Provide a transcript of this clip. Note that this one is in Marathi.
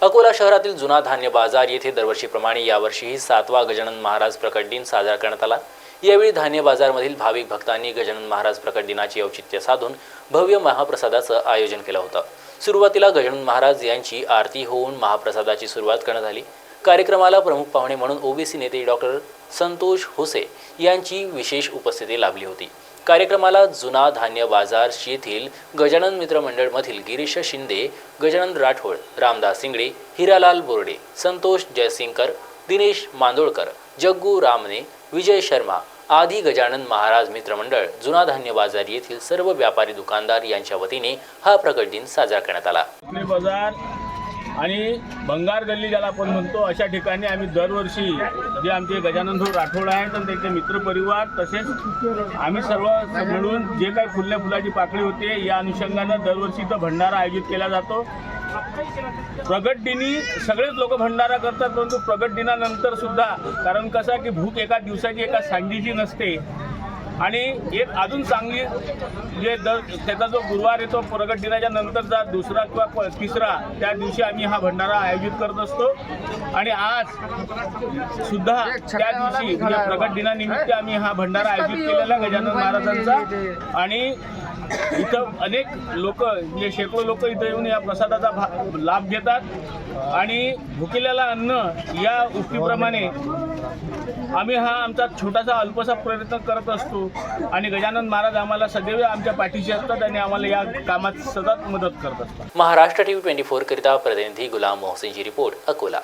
अकोला शहरातील जुना धान्य बाजार येथे दरवर्षीप्रमाणे यावर्षीही सातवा गजानन महाराज प्रकट दिन साजरा करण्यात आला. यावेळी धान्य बाजारमधील भाविक भक्तांनी गजानन महाराज प्रकट दिनाचे औचित्य साधून भव्य महाप्रसादाचं आयोजन केलं होतं. सुरुवातीला गजानन महाराज यांची आरती होऊन महाप्रसादाची सुरुवात करण्यात आली. कार्यक्रमाला प्रमुख पाहुणे म्हणून ओबीसी नेते डॉक्टर संतोष होसे यांची विशेष उपस्थिती लाभली होती. कार्यक्रमाला जुना धान्य बाजार येथील गजानन मित्र मंडळमधील गिरीश शिंदे गजानन राठोड रामदास सिंगडे हिरालाल बोर्डे संतोष जयसिंगकर दिनेश मांदोळकर जग्गू रामने विजय शर्मा आदी गजानन महाराज मित्रमंडळ जुना धान्य बाजार येथील सर्व व्यापारी दुकानदार यांच्या वतीने हा प्रकट दिन साजरा करण्यात आला. बाजार आणि भंगार गल्ली ज्याला आपण म्हणतो अशा ठिकाणी आम्ही दरवर्षी जे आमचे गजानन भाऊ राठोड आहेत आणि त्यांचे मित्रपरिवार तसेच आम्ही सर्व मिळून जे काही फुलल्या फुलाची पाकळी होते या अनुषंगानं दरवर्षी इथं भंडारा आयोजित केला जातो. प्रगट दिनी सगळेच लोक भंडारा करतात परंतु प्रगट दिनानंतर सुद्धा कारण कसं आहे की भूक एका दिवसाची एका सांडीची नसते. आणि एक अजून चांगली जे दर त्याचा जो गुरुवार येतो प्रगट दिनाच्या नंतरचा दुसरा किंवा प- तिसरा त्या दिवशी आम्ही हा भंडारा आयोजित करत असतो. आणि आज सुद्धा त्या दिवशी म्हणजे प्रगट दिनानिमित्त आम्ही हा भंडारा आयोजित केलेला गजानन महाराजांचा. आणि इथं अनेक लोक म्हणजे शेकडो लोक इथं येऊन या प्रसादाचा भा लाभ घेतात. आणि भुकेल्याला अन्न या उक्तीप्रमाणे आम्ही हा आमचा छोटासा अल्पसा प्रयत्न करत असतो. आणि गजानन महाराज आम्हाला सदैव आमच्या पाठीशी असतात आणि आम्हाला या कामात सतत मदत करत असतात. महाराष्ट्र टीव्ही ट्वेंटी फोर करिता प्रतिनिधी गुलाम मोहसिनची रिपोर्ट अकोला.